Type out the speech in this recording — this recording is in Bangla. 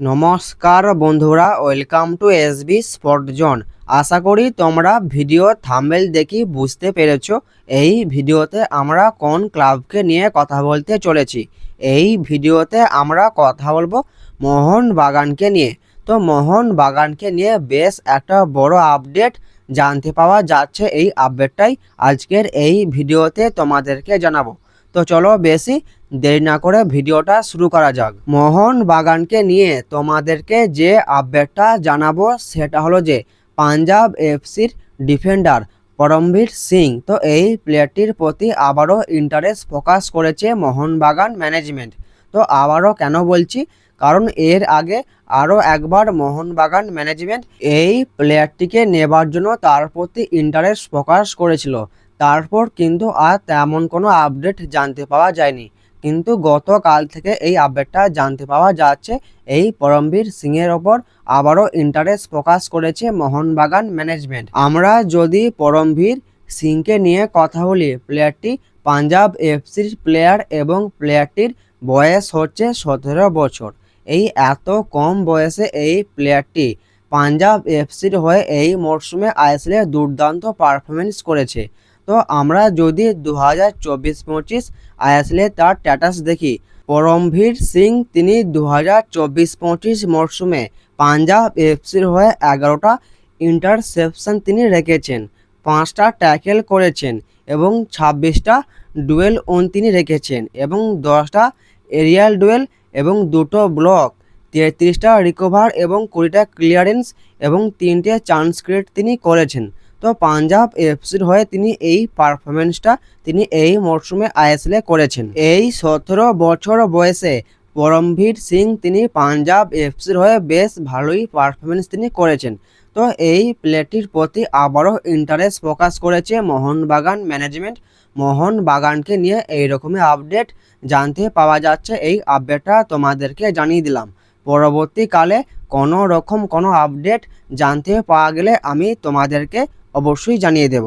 নমস্কার বন্ধুরা welcome to SB spot zone আশা করি তোমরা ভিডিও থাম্বেল দেখি বুঝতে পেরেছ। এই ভিডিওতে আমরা কোন ক্লাবকে নিয়ে কথা বলতে চলেছি। এই ভিডিওতে আমরা কথা বলব মোহন বাগানকে নিয়ে। তো মোহন বাগানকে নিয়ে বেশ একটা বড় আপডেট জানতে পাওয়া যাচ্ছে এই আপডেটটাই আজকের এই ভিডিওতে তোমাদেরকে জানাব। তো চলো বেশি দেরি না করে ভিডিওটা শুরু করা যাক। মোহন বাগানকে নিয়ে তোমাদেরকে যে আপডেটটা জানাব সেটা হলো যে পাঞ্জাব এফসির ডিফেন্ডার পরমবীর সিং। তো এই প্লেয়ারটির প্রতি আবারও ইন্টারেস্ট ফোকাস করেছে মোহনবাগান ম্যানেজমেন্ট তো আবারও কেন বলছি? কারণ এর আগে আরও একবার মোহনবাগান ম্যানেজমেন্ট এই প্লেয়ারটিকে নেবার জন্য তার প্রতি ইন্টারেস্ট প্রকাশ করেছিল। তারপর কিন্তু আর তেমন কোনো আপডেট জানতে পাওয়া যায়নি। কিন্তু গতকাল থেকে এই আপডেটটা জানতে পাওয়া যাচ্ছে, এই পরমবীর সিংয়ের ওপর আবারও ইন্টারেস্ট প্রকাশ করেছে মোহনবাগান ম্যানেজমেন্ট আমরা যদি পরমবীর সিংকে নিয়ে কথা বলি প্লেয়ারটি পাঞ্জাব এফসির প্লেয়ার এবং প্লেয়ারটির বয়স হচ্ছে সতেরো বছর। এই এত কম বয়সে এই প্লেয়ারটি পাঞ্জাব এফসির হয়ে এই মরশুমে আইএসএলে দুর্দান্ত পারফরমেন্স করেছে। তো আমরা যদি দু হাজার চব্বিশ পঁচিশ আইএসএলে তার স্ট্যাটাস দেখি, পরমভীর সিং তিনি দু হাজার চব্বিশ পঁচিশ মরশুমে পাঞ্জাব এফসির হয়ে এগারোটা ইন্টারসেপশন তিনি রেখেছেন, পাঁচটা ট্যাকেল করেছেন এবং ছাব্বিশটা ডুয়েল ওন তিনি রেখেছেন এবং দশটা এরিয়াল ডুয়েল এবং দুটো ব্লক তেত্রিশটা রিকভার এবং কুড়িটা ক্লিয়ারেন্স এবং তিনটে চান্স ক্রিয়েট তিনি করেছেন। তো পাঞ্জাব এফসির হয়ে তিনি এই পারফরমেন্সটা তিনি এই মরশুমে আইএসএলে করেছেন। এই সতেরো বছর বয়সে পরমভীর সিং তিনি পাঞ্জাব এফসির হয়ে বেশ ভালোই পারফরমেন্স তিনি করেছেন। তো এই প্লেটির প্রতি আবারও ইন্টারেস্ট প্রকাশ করেছে মোহনবাগান ম্যানেজমেন্ট মোহনবাগানকে নিয়ে এই রকমই আপডেট জানতে পাওয়া যাচ্ছে। এই আপডেটটা তোমাদেরকে জানিয়ে দিলাম। পরবর্তীকালে কোনো রকম কোনো আপডেট জানতে পাওয়া গেলে আমি তোমাদেরকে অবশ্যই জানিয়ে দেব।